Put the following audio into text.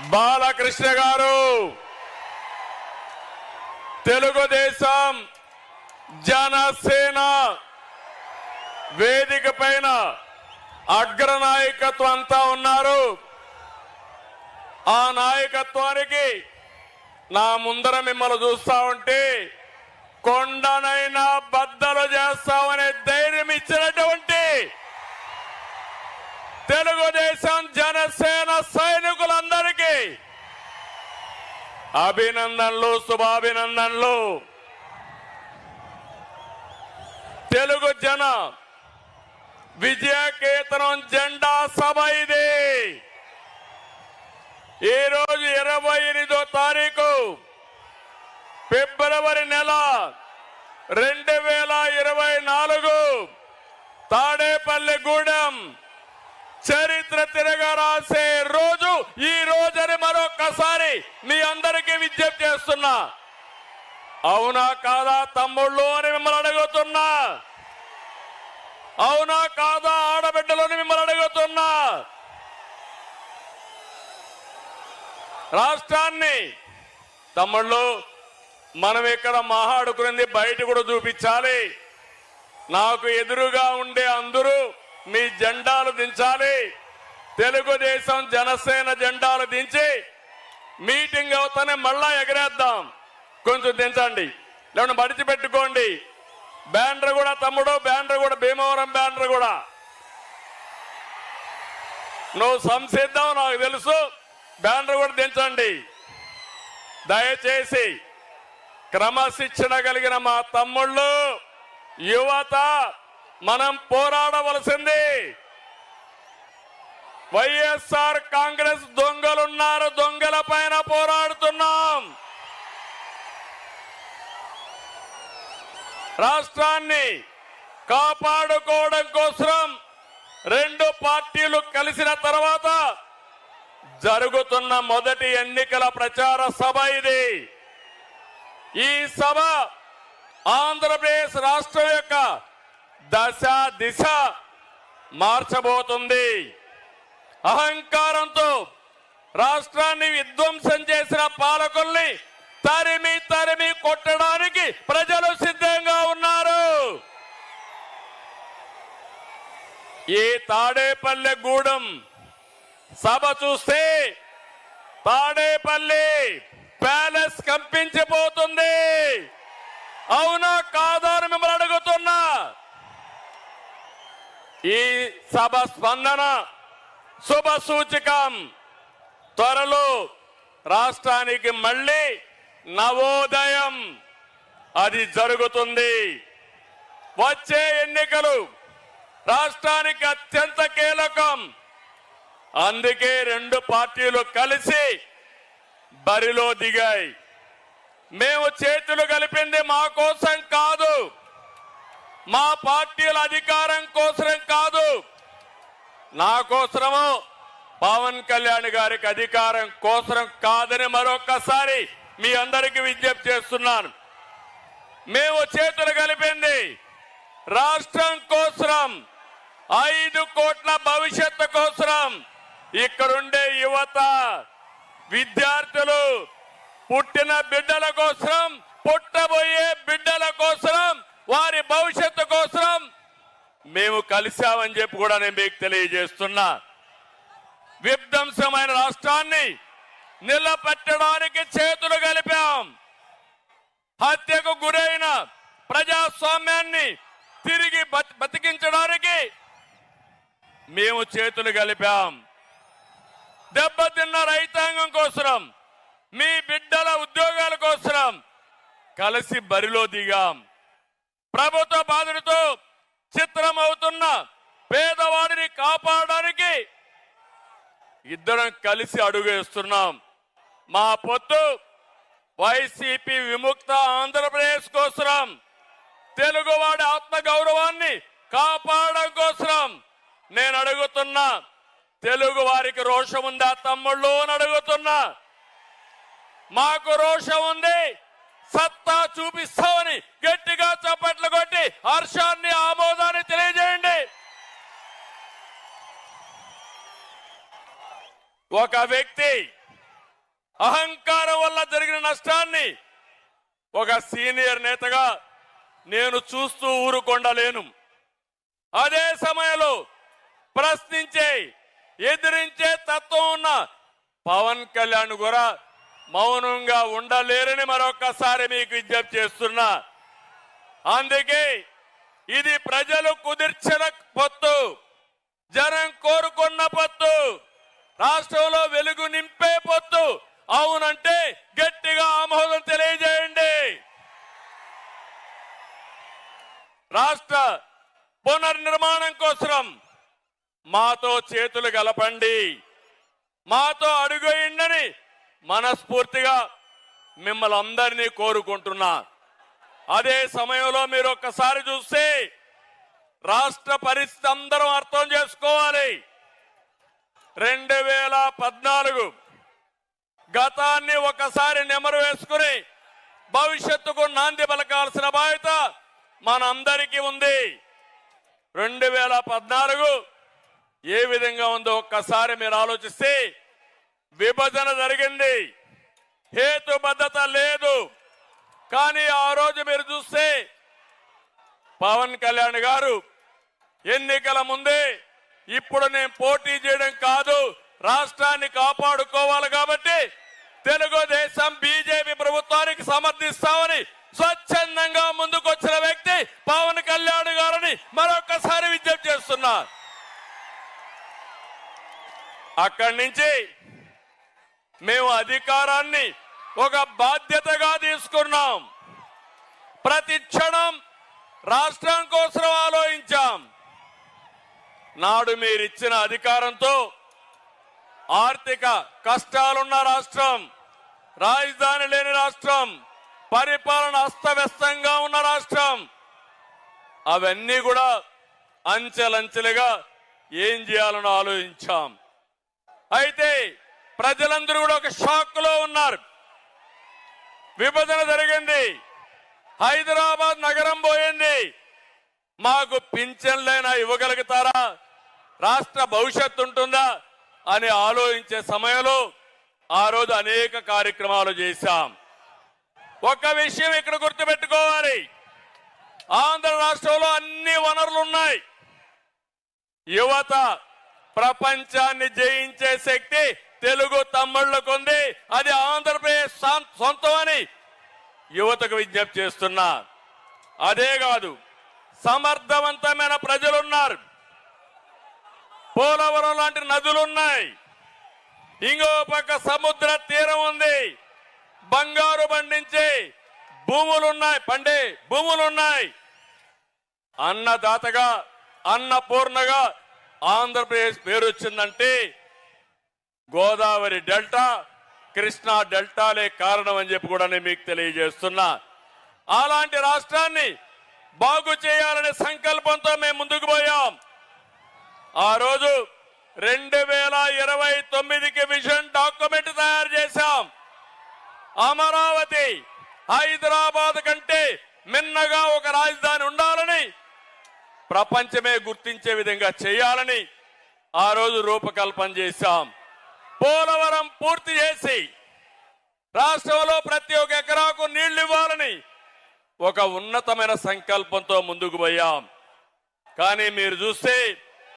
బాలకృష్ణ గారు. తెలుగుదేశం జనసేన వేదిక పైన అగ్రనాయకత్వం అంతా ఉన్నారు. ఆ నాయకత్వానికి నా ముందర మిమ్మల్ని చూస్తా ఉంటే కొండనైనా బద్దలు చేస్తామనే ధైర్యం ఇచ్చినటువంటి తెలుగుదేశం జనసేన సైనికులందరికీ అభినందనలు శుభాభినందనలు. తెలుగు జన విజయకేతనం జెండా సభ ఇది. ఈ రోజు ఇరవై ఎనిమిదో తారీఖు ఫిబ్రవరి నెల రెండు వేల ఇరవై నాలుగు తాడేపల్లిగూడెం చరిత్ర తిరగరాసే రోజు ఈ రోజని మరొక్కసారి మీ అందరికీ విజ్ఞప్తి చేస్తున్నా. అవునా కాదా తమ్ముళ్ళు అని మిమ్మల్ని అడుగుతున్నా. అవునా కాదా ఆడబిడ్డలు అని మిమ్మల్ని అడుగుతున్నా. రాష్ట్రాన్ని తమ్ముళ్ళు మనం ఇక్కడ మాట్లాడుకునేది బయట కూడా చూపించాలి. నాకు ఎదురుగా ఉండే అందరూ మీ జెండాలు దించాలి. తెలుగుదేశం జనసేన జెండాలు దించి మీటింగ్ అవుతానే మళ్ళా ఎగరేద్దాం. కొంచెం దించండి. లేకుండా మడిచిపెట్టుకోండి బ్యానర్ కూడా తమ్ముడు బ్యానర్ కూడా భీమవరం బ్యానర్ కూడా. నువ్వు సంసిద్ధం నాకు తెలుసు. బ్యానర్ కూడా దించండి. దయచేసి క్రమశిక్షణ కలిగిన మా తమ్ముళ్ళు యువత మనం పోరాడవలసింది వైఎస్ఆర్ కాంగ్రెస్ దొంగలున్నారు దొంగల పైన పోరాడుతున్నాం. రాష్ట్రాన్ని కాపాడుకోవడం కోసం రెండు పార్టీలు కలిసిన తర్వాత జరుగుతున్న మొదటి ఎన్నికల ప్రచార సభ ఇది. ఈ సభ ఆంధ్రప్రదేశ్ రాష్ట్రం యొక్క దశ దిశ మార్చబోతుంది. అహంకారంతో రాష్ట్రాన్ని విధ్వంసం చేసిన పాలకుల్ని తరిమి తరిమి కొట్టడానికి ప్రజలు సిద్ధంగా ఉన్నారు. ఈ తాడేపల్లె గూడెం సభ చూస్తే తాడేపల్లి ప్యాలెస్ కంపించిపోతుంది. అవునా కాదా అని మిమ్మల్ని అడుగుతున్నా ఈ సభ స్పందన శుభ సూచకం. త్వరలో రాష్ట్రానికి మళ్ళీ నవోదయం. అది జరుగుతుంది. వచ్చే ఎన్నికలు రాష్ట్రానికి అత్యంత కీలకం. అందుకే రెండు పార్టీలు కలిసి బరిలో దిగాయి. మేము చేతులు కలిపింది మా కోసం మా పార్టీల అధికారం కోసరం కాదు. నా కోసము పవన్ కళ్యాణ్ గారికి అధికారం కోసరం కాదని మరొకసారి మీ అందరికీ విజ్ఞప్తి చేస్తున్నాను. మేము చేతులు కలిపింది రాష్ట్రం కోసరం ఐదు కోట్ల భవిష్యత్తు కోసరం. ఇక్కడుండే యువత విద్యార్థులు పుట్టిన బిడ్డల కోసం పుట్టబోయే బిడ్డల కోసరం వారి భవిష్యత్తు కోసం మేము కలిశామని చెప్పి కూడా నేను మీకు తెలియజేస్తున్నా. విధ్వంసమైన రాష్ట్రాన్ని నిలబెట్టడానికి చేతులు కలిపాం. హత్యకు గురైన ప్రజాస్వామ్యాన్ని తిరిగి బతి- బతికించడానికి మేము చేతులు కలిపాం. దెబ్బతిన్న రైతాంగం కోసం మీ బిడ్డల ఉద్యోగాల కోసం కలిసి బరిలో దిగాం. ప్రభుత్వ బాధలతో చిత్రమవుతున్న పేదవాడిని కాపాడడానికి ఇద్దరం కలిసి అడుగేస్తున్నాం మా పొత్తు వైసీపీ విముక్త ఆంధ్రప్రదేశ్ కోసం తెలుగువాడి ఆత్మ గౌరవాన్ని కాపాడడం కోసం నేను అడుగుతున్నా తెలుగు వారికి రోషం ఉందా తమ్ముళ్ళు అని అడుగుతున్నా. మాకు రోషం ఉంది. సత్తా చూపిస్తామని గట్టిగా చప్పట్లు కొట్టి హర్షాన్ని ఆమోదాన్ని తెలియజేయండి. ఒక వ్యక్తి అహంకారం వల్ల జరిగిన నష్టాన్ని ఒక సీనియర్ నేతగా నేను చూస్తూ ఊరుకొండలేను. అదే సమయంలో ప్రశ్నించే ఎదిరించే తత్వం ఉన్న పవన్ కళ్యాణ్ కూడా మౌనంగా ఉండలేరని మరొకసారి మీకు విజ్ఞప్తి చేస్తున్నా. అందుకే ఇది ప్రజలు కుదిర్చిన పొత్తు జనం కోరుకున్న పొత్తు రాష్ట్రంలో వెలుగు నింపే పొత్తు. అవునంటే గట్టిగా ఆమోదం తెలియజేయండి. రాష్ట్ర పునర్నిర్మాణం కోసం మాతో చేతులు కలపండి మాతో అడుగేయండని మనస్ఫూర్తిగా మిమ్మల్ని అందరినీ కోరుకుంటున్నా. అదే సమయంలో మీరు ఒక్కసారి చూస్తే రాష్ట్ర పరిస్థితి అందరం అర్థం చేసుకోవాలి. రెండు వేల పద్నాలుగు గతాన్ని ఒకసారి నెమరు వేసుకుని భవిష్యత్తుకు నాంది పలకాల్సిన బాధ్యత మనందరికీ ఉంది. రెండు వేల పద్నాలుగు ఏ విధంగా ఉందో ఒక్కసారి మీరు ఆలోచిస్తే విభజన జరిగింది. హేతుబద్ధత లేదు. కానీ ఆ రోజు మీరు చూస్తే పవన్ కళ్యాణ్ గారు ఎన్నికల ముందే ఇప్పుడు నేను పోటీ చేయడం కాదు రాష్ట్రాన్ని కాపాడుకోవాలి కాబట్టి తెలుగుదేశం బీజేపీ ప్రభుత్వానికి సమర్థిస్తామని స్వచ్ఛందంగా ముందుకొచ్చిన వ్యక్తి పవన్ కళ్యాణ్ గారిని మరొకసారి విజ్ఞప్తి చేస్తున్నా. అక్కడి నుంచి మేము అధికారాన్ని ఒక బాధ్యతగా తీసుకున్నాం. ప్రతి క్షణం రాష్ట్రం కోసం ఆలోచించాం. నాడు మీరిచ్చిన అధికారంతో ఆర్థిక కష్టాలున్న రాష్ట్రం రాజధాని లేని రాష్ట్రం పరిపాలన అస్తవ్యస్తంగా ఉన్న రాష్ట్రం అవన్నీ కూడా అంచెలంచెలుగా ఏం చేయాలని ఆలోచించాం. అయితే ప్రజలందరూ కూడా ఒక షాక్లో ఉన్నారు. విభజన జరిగింది. హైదరాబాద్ నగరం పోయింది. మాకు పింఛన్లైనా ఇవ్వగలుగుతారా? రాష్ట్ర భవిష్యత్తు ఉంటుందా? అని ఆలోచించే సమయంలో ఆ రోజు అనేక కార్యక్రమాలు చేశాం. ఒక విషయం ఇక్కడ గుర్తుపెట్టుకోవాలి. ఆంధ్ర రాష్ట్రంలో అన్ని వనరులు ఉన్నాయి. యువత ప్రపంచాన్ని జయించే శక్తి తెలుగు తమ్ముళ్ళకు ఉంది అది ఆంధ్రప్రదేశ్ సొంతం అని యువతకు విజ్ఞప్తి చేస్తున్నా. అదే కాదు సమర్థవంతమైన ప్రజలున్నారు. పోలవరం లాంటి నదులున్నాయి. ఇంకో పక్క సముద్ర తీరం ఉంది. బంగారు పండించే భూములున్నాయి. పండే భూములున్నాయి. అన్నదాతగా అన్నపూర్ణగా ఆంధ్రప్రదేశ్ పేరు వచ్చిందంటే గోదావరి డెల్టా కృష్ణా డెల్టాలే కారణం అని చెప్పి కూడా నేను మీకు తెలియజేస్తున్నా. అలాంటి రాష్ట్రాన్ని బాగు చేయాలనే సంకల్పంతో మేము ముందుకు పోయాం. ఆ రోజు రెండు వేల ఇరవై తొమ్మిదికి విజన్ డాక్యుమెంట్ తయారు చేశాం. అమరావతి హైదరాబాద్ కంటే మిన్నగా ఒక రాజధాని ఉండాలని ప్రపంచమే గుర్తించే విధంగా చేయాలని ఆ రోజు రూపకల్పన చేశాం. పోలవరం పూర్తి చేసి రాష్ట్రంలో ప్రతి ఒక్క ఎకరాకు నీళ్ళు ఇవ్వాలని ఒక ఉన్నతమైన సంకల్పంతో ముందుకు పోయాం. కానీ మీరు చూస్తే